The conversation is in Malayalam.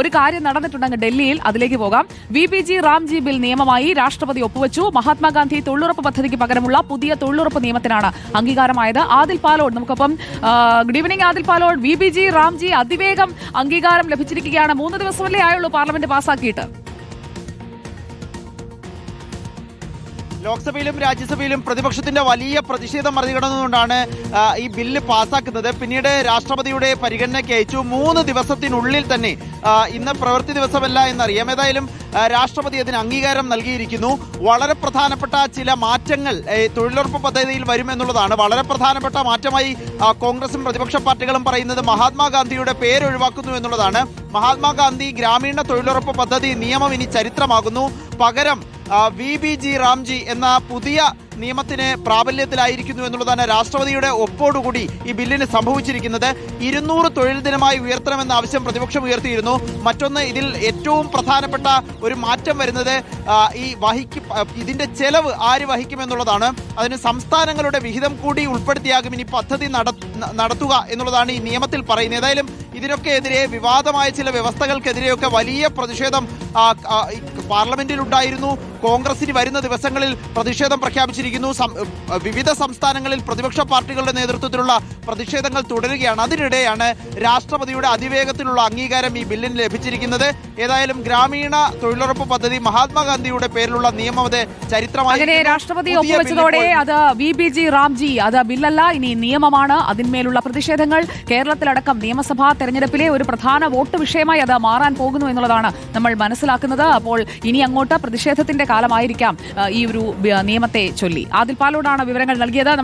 ഒരു കാര്യം നടന്നിട്ടുണ്ടെങ്കിൽ ഡൽഹിയിൽ അതിലേക്ക് പോകാം. V P G Ramji bill നിയമമായി രാഷ്ട്രപതി ഒപ്പുവച്ചു. മഹാത്മാഗാന്ധി തൊഴിലുറപ്പ് പദ്ധതിക്ക് പകരമുള്ള പുതിയ തൊഴിലുറപ്പ് നിയമത്തിനാണ് അംഗീകാരമായത്. ആദിൽ പാലോഡ് നമുക്കൊപ്പം good evening Adil Palode V P G Ramji അതിവേഗം അംഗീകാരം ലഭിച്ചിരിക്കുകയാണ്. മൂന്ന് ദിവസമല്ലേ ആയുള്ളൂ പാർലമെന്റ് പാസാക്കിയിട്ട്. ലോക്സഭയിലും രാജ്യസഭയിലും പ്രതിപക്ഷത്തിന്റെ വലിയ പ്രതിഷേധം മറികടന്നുകൊണ്ടാണ് ഈ ബില്ല് പാസാക്കുന്നത്. പിന്നീട് രാഷ്ട്രപതിയുടെ പരിഗണനയ്ക്ക് അയച്ചു. മൂന്ന് ദിവസത്തിനുള്ളിൽ തന്നെ ഇന്ന് പ്രവൃത്തി ദിവസമല്ല എന്നറിയാം. ഏതായാലും രാഷ്ട്രപതി അതിന് അംഗീകാരം നൽകിയിരിക്കുന്നു. വളരെ പ്രധാനപ്പെട്ട ചില മാറ്റങ്ങൾ തൊഴിലുറപ്പ് പദ്ധതിയിൽ വരുമെന്നുള്ളതാണ്. വളരെ പ്രധാനപ്പെട്ട മാറ്റമായി കോൺഗ്രസും പ്രതിപക്ഷ പാർട്ടികളും പറയുന്നത് മഹാത്മാഗാന്ധിയുടെ പേര് ഒഴിവാക്കുന്നു എന്നുള്ളതാണ്. മഹാത്മാഗാന്ധി ഗ്രാമീണ തൊഴിലുറപ്പ് പദ്ധതി നിയമം ഇനി ചരിത്രമാകുന്നു. പകരം വി ബി ജി റാംജി എന്ന പുതിയ നിയമത്തിന് പ്രാബല്യത്തിലായിരിക്കുന്നു എന്നുള്ളതാണ് രാഷ്ട്രപതിയുടെ ഒപ്പോടുകൂടി ഈ ബില്ലിന് സംഭവിച്ചിരിക്കുന്നത്. ഇരുന്നൂറ് തൊഴിൽ ദിനമായി ഉയർത്തണമെന്ന ആവശ്യം പ്രതിപക്ഷം ഉയർത്തിയിരുന്നു. മറ്റൊന്ന് ഇതിൽ ഏറ്റവും പ്രധാനപ്പെട്ട ഒരു മാറ്റം വരുന്നത് ഈ വഹിക്കും ഇതിന്റെ ചെലവ് ആര് വഹിക്കുമെന്നുള്ളതാണ് അതിന് സംസ്ഥാനങ്ങളുടെ വിഹിതം കൂടി ഉൾപ്പെടുത്തിയാകും ഇനി പദ്ധതി നട- നടത്തുക എന്നുള്ളതാണ് ഈ നിയമത്തിൽ പറയുന്നത്. ഏതായാലും ഇതിനൊക്കെ എതിരെ വിവാദമായ ചില വ്യവസ്ഥകൾക്കെതിരെയൊക്കെ വലിയ പ്രതിഷേധം പാർലമെന്റിൽ ഉണ്ടായിരുന്നു കോൺഗ്രസിന് വരുന്ന ദിവസങ്ങളിൽ പ്രതിഷേധം പ്രഖ്യാപിച്ചിരിക്കുന്നു. വിവിധ സംസ്ഥാനങ്ങളിൽ പ്രതിപക്ഷ പാർട്ടികളുടെ നേതൃത്വത്തിലുള്ള പ്രതിഷേധങ്ങൾ തുടരുകയാണ്. അതിനിടെയാണ് രാഷ്ട്രപതിയുടെ അതിവേഗത്തിലുള്ള അംഗീകാരം ഈ ബില്ലിന് ലഭിച്ചിരിക്കുന്നത്. ഏതായാലും ഗ്രാമീണ തൊഴിലുറപ്പ് പദ്ധതി മഹാത്മാഗാന്ധിയുടെ പേരിലുള്ള നിയമം അത് ചരിത്രമായി രാഷ്ട്രപതി ഒപ്പുവെച്ചതോടെ അത് വി ബി ജി റാംജി അത് ബില്ലല്ല ഇനി നിയമമാണ്. അതിന്മേലുള്ള പ്രതിഷേധങ്ങൾ കേരളത്തിലടക്കം നിയമസഭാ തെരഞ്ഞെടുപ്പിലെ ഒരു പ്രധാന വോട്ട് വിഷയമായി അത് മാറാൻ പോകുന്നു എന്നുള്ളതാണ് നമ്മൾ മനസ്സിലാക്കുന്നത്. അപ്പോൾ ഇനി അങ്ങോട്ട് പ്രതിഷേധത്തിന്റെ കാലമായിരിക്കാം ഈ ഒരു നിയമത്തെ ചൊല്ലി. ആദിൽ പാലോടാണ് വിവരങ്ങൾ നൽകിയത്.